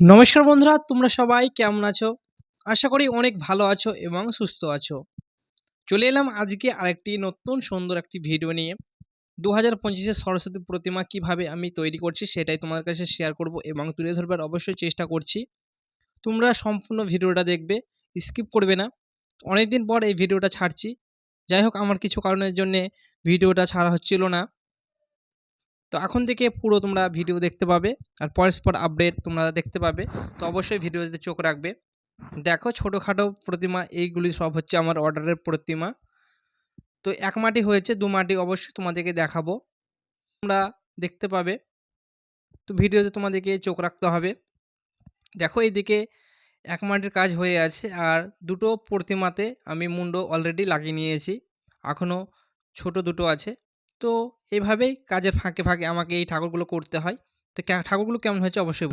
নমস্কার বন্ধুরা, তোমরা সবাই কেমন আছো? আশা করি অনেক ভালো আছো এবং সুস্থ আছো। চলে এলাম আজকে আরেকটি নতুন সুন্দর একটি ভিডিও নিয়ে। দু হাজার পঁচিশে সরস্বতী প্রতিমা কীভাবে আমি তৈরি করছি সেটাই তোমার কাছে শেয়ার করব এবং তুলে ধরবার অবশ্যই চেষ্টা করছি। তোমরা সম্পূর্ণ ভিডিওটা দেখবে স্কিপ করবে না। অনেক দিন পর এই ভিডিওটা ছাড়ছি। যাই হোক, আমার কিছু কারণের জন্যে ভিডিওটা ছাড়া হচ্ছিল না। তো এখন থেকে পুরো তোমরা ভিডিও দেখতে পাবে আর পরস্পর আপডেট তোমরা দেখতে পাবে। তো অবশ্যই ভিডিওতে চোখ রাখবে। দেখো ছোটোখাটো প্রতিমা, এইগুলি সব হচ্ছে আমার অর্ডারের প্রতিমা। তো এক মাটি হয়েছে, দু মাটি অবশ্যই তোমাদেরকে দেখাবো। তোমরা দেখতে পাবে। তো ভিডিওতে তোমাদেরকে চোখ রাখতে হবে। দেখো এইদিকে এক মাটির কাজ হয়ে আছে আর দুটো প্রতিমাতে আমি মুন্ড অলরেডি লাগিয়ে নিয়েছি। এখনও ছোট দুটো আছে। তো এভাবেই কাজের ফাঁকে ফাঁকে আমাকে এই ঠাকুরগুলো করতে হয়। তো ঠাকুরগুলো কেমন হয়েছে অবশ্যই